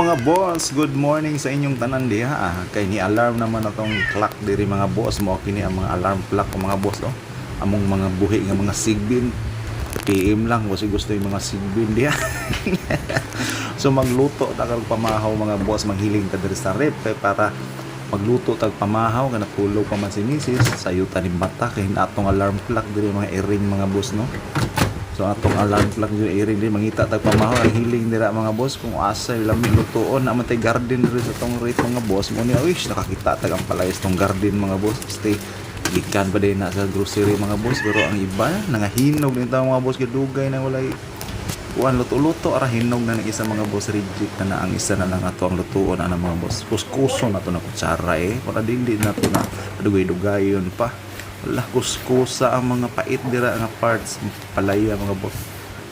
Mga boss, good morning sa inyong tanan diha. Ah. Kay ni alarm naman atong clock diri mga boss mo kini ang mga alarm clock ko mga boss oh. Among mga buhi nga mga sigbin. PM lang kasi gusto yung mga sigbin diha. so magluto ta karong pamahaw mga boss maghiling ta diri sa rep kay para magluto tag pamahaw nga natulog pa man si Mrs. sayutan ni mata kay atong alarm clock diri mga i-ring mga boss no. So atong alarm clock yung iring din mangita tag pamahaw ang hiling dira mga boss kung asa lamig lutuon na matay garden diri sa tong rate mga boss. Mo ni wish nakakita tag ang palayas tong garden mga boss. Stay gikan pa din na sa grocery mga boss pero ang iba nangahinog din tao mga boss gidugay na walay kuan luto-luto ara hinog na ng isa mga boss reject na, na ang isa na lang ato ang lutuon na mga boss. Kuskuso na to na kutsara eh. Para dili na to na dugay-dugayon pa wala kuskusa ang mga pait dira nga parts. Palaya mga boss.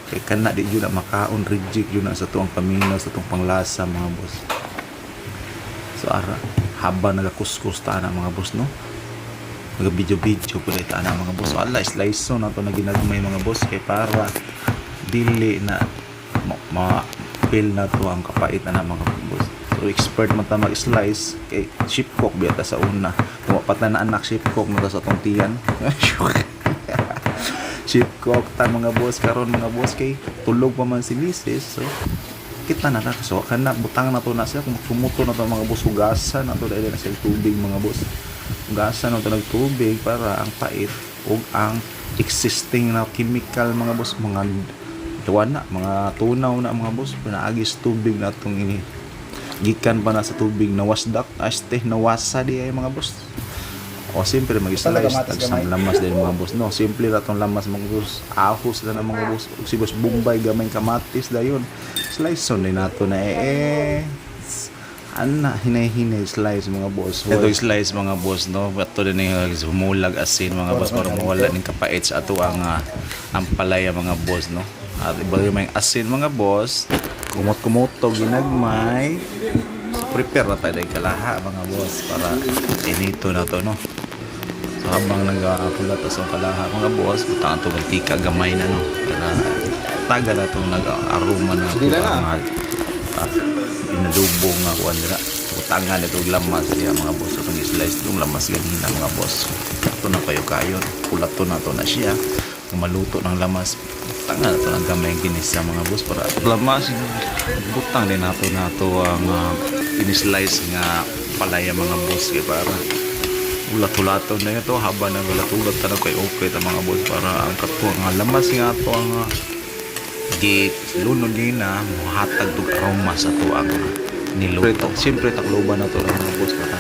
Kay kana di jud na makaon reject yun na sa tuang pamino sa tuang panglasa mga boss. So ara habang nagakuskus ta na mga boss no? Naga video video po ta na mga boss. So ala slice na to na ginagmay mga boss. Kay para dili na ma, ma feel na to ang kapait na mga boss. So expert man ta mag slice kay chip cook biya ta sa una tumapat na na anak chip cook ta sa tong tiyan chip cook ta mga boss karon mga boss kay tulog pa man si Mrs. so kita na na. So kana butang na to na siya kung sumuto na to mga boss hugasan na to dahil na siya tubig mga boss. Hugasan na to ng tubig para ang pait ug ang existing na chemical mga boss mga tuwan na mga tunaw na mga boss pinaagis tubig na itong ini gikan pa na sa tubig na wasdak aste nawasa di ay mga boss o simple mag-slice Talaga matis tag sa gamay. lamas din mga boss. No simple ra tong lamas mga boss. Ahos na mga boss. Si boss Bombay gamay kamatis dayon. Slice on din nato na eh, eh. Ana hinay-hinay slice mga boss. Ito slice mga boss no? Ato din yung humulag asin mga boss para mawala ning kapait sa ato ang ah, ang palaya mga boss no? At iba yung may asin mga boss. Kumot-kumoto ginagmay prepare na tayo ng kalaha mga boss para inito na to no? So habang nag-apulat sa kalaha mga boss butang ito mantika gamay na no? Para taga na ito nag-aroma na na na. ang mga ah, nga kuwan nila butangan ito lamas niya mga boss. So pag slice itong lamas ganina mga boss. Ito na kayo kayo. Pulat to na to na siya. Maluto ng lamas. Tangan ito ng gamay ginisa mga boss para lamas. Butang din nato nato ang uh, inislice nga palaya mga boss kay para ulat-ulaton na ito. Haba na ulat-ulat tanong kay okay ta mga boss para ang katuwa nga lamas nga to ang uh, di lunod din na muhatag tog aroma sa to ang niluto. Siyempre takloban na to mga boss para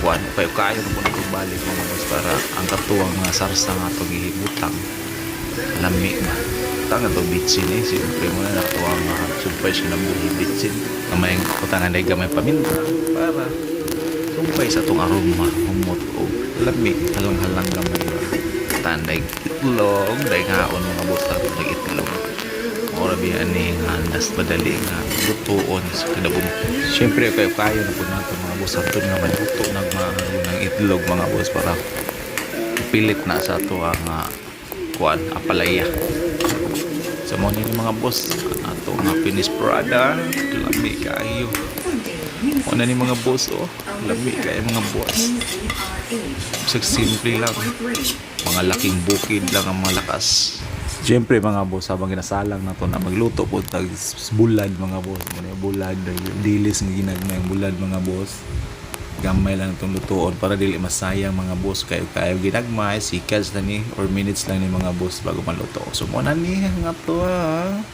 kuan kayo kayo po na balik mga boss para ang katuwang nga sarsa nga to gihibutang. Lami ba tanga to bitsin eh. Siyempre mo na nakatuwa nga sumpay siya na buhi bitsin. Kamay kutangan na gamay paminta. Para sumpay sa tong aroma humot o lami halang-halang gamay. Tanday itlog day ngaon mga boss tatong itlog. Ora biya ni nga nas madali nga lutuon sa kadabong. Siyempre kayo kayo na po nato mga boss. Ato nga maluto ng itlog mga boss para pilit na sa ato ang uh, kuan apalaya. Sa mo ni mga boss ato nga finished product lami kayo. Una ni mga boss oh, lami kayo mga boss. Sa simple lang. Mga laking bukid lang ang mga lakas. Siyempre mga boss, habang ginasalang na to na magluto po tag bulad mga boss. Yung bulad, dilis ng ginagmay yung bulad mga boss. Gamay lang itong lutuon para dili masayang mga boss. Kayo kayo ginagmay, seconds na ni or minutes lang ni mga boss bago maluto. So muna ni nga to ha.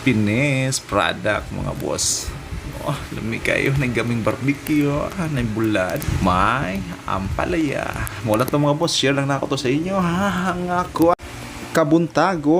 Pines product mga boss. Oh, lami kayo ng gaming barbecue, ah, ng bulad. May ampalaya. Wala to mga boss, share lang na ako to sa inyo. Ha, nga ako. Kabuntago.